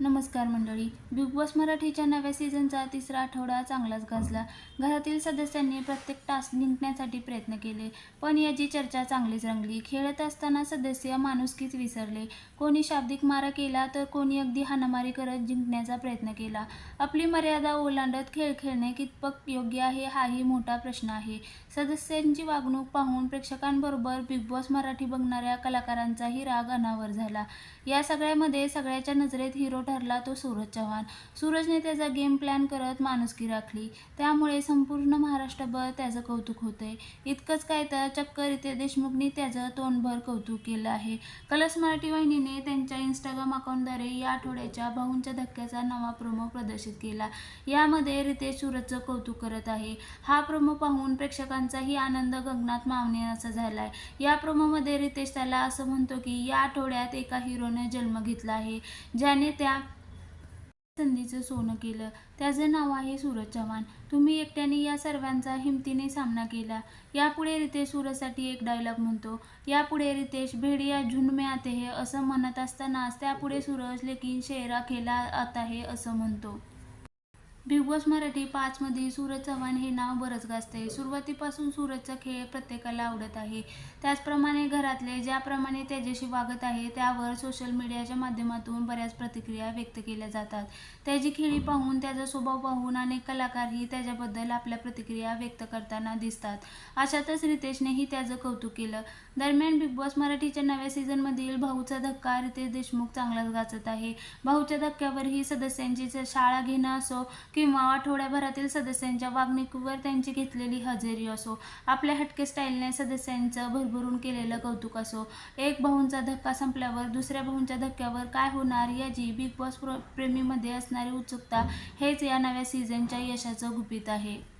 नमस्कार मंडळी. Big boss मराठीच्या नव्या सीझनचा तिसरा आठवडा चांगलाच गाजला. घरातील सदस्यांनी प्रत्येक टास्क जिंकण्यासाठी प्रयत्न केले पण याची चर्चा चांगलीच रंगली. खेळत असताना सदस्य माणुसकीच विसरले. कोणी शाब्दिक मारा केला तर कोणी अगदी हाणामारी करत जिंकण्याचा प्रयत्न केला. आपली मर्यादा ओलांडत खेळ खेळणे कितपत योग्य आहे हाही मोठा प्रश्न आहे. सदस्यांची वागणूक पाहून प्रेक्षकांबरोबर बिग बॉस मराठी बघणाऱ्या कलाकारांचाही राग अनावर झाला. या सगळ्यामध्ये सगळ्याच्या नजरेत हिरो ठरला तो सूरज चव्हाण. सूरजने त्याचा गेम प्लॅन करत माणुसकी राखली. त्यामुळे संपूर्ण महाराष्ट्रभर त्याचं कौतुक होतंय. इतकंच काय तर चक्क रितेश देशमुखनी त्याचं तोंडभर कौतुक केलं आहे. कलर्स मराठी वाहिनीने त्यांच्या इंस्टाग्राम अकाउंटद्वारे या आठवड्याच्या भाऊंच्या धक्क्याचा नवा प्रोमो प्रदर्शित केला. यामध्ये रितेश सूरजचं कौतुक करत आहे. हा प्रोमो पाहून प्रेक्षकांचाही आनंद गगनात मावणे असा झालाय. या प्रोमोमध्ये रितेश त्याला असं म्हणतो की या आठवड्यात एका हिरोने जन्म घेतला आहे. ज्याने त्या संधीचं सोनं केलं. त्याचं नाव आहे सूरज चव्हाण. तुम्ही एकट्याने या सर्वांचा हिमतीने सामना केला. यापुढे रितेश सूरजसाठी एक डायलॉग म्हणतो. यापुढे रितेश भेडिया झुंड में आते हे असं म्हणत असतानाच त्यापुढे सूरज लेकिन शेरा खेला आता हे असं म्हणतो. बिग बॉस मराठी पाचमध्ये सूरज चव्हाण हे नाव बरंच गाजते सुरुवातीपासून सूरजचा खेळ प्रत्येकाला आवडत आहे. त्याचप्रमाणे घरातले ज्याप्रमाणे त्याच्याशी वागत आहे त्यावर सोशल मीडियाच्या माध्यमातून बऱ्याच प्रतिक्रिया व्यक्त केल्या जातात. त्याची खेळी पाहून त्याचा स्वभाव पाहून अनेक कलाकारही त्याच्याबद्दल आपल्या प्रतिक्रिया व्यक्त करताना दिसतात. अशातच रितेशनेही त्याचं कौतुक केलं. दरम्यान बिग बॉस मराठीच्या नव्या सीझनमधील भाऊचा धक्का रितेश देशमुख चांगलाच गाजत आहे. भाऊच्या धक्क्यावरही सदस्यांची शाळा घेणं असो किंवा आठवड्याभरातील सदस्यांच्या वागणुकीवर त्यांची घेतलेली हजेरी असो आपल्या हटके स्टाईलने सदस्यांचं भरभरून केलेलं कौतुक असो एक भाऊंचा धक्का संपल्यावर दुसऱ्या भाऊंच्या धक्क्यावर काय होणार याची बिग बॉस प्रेमीमध्ये असणारी उत्सुकता हेच या नव्या सीझनच्या यशाचं गुपित आहे.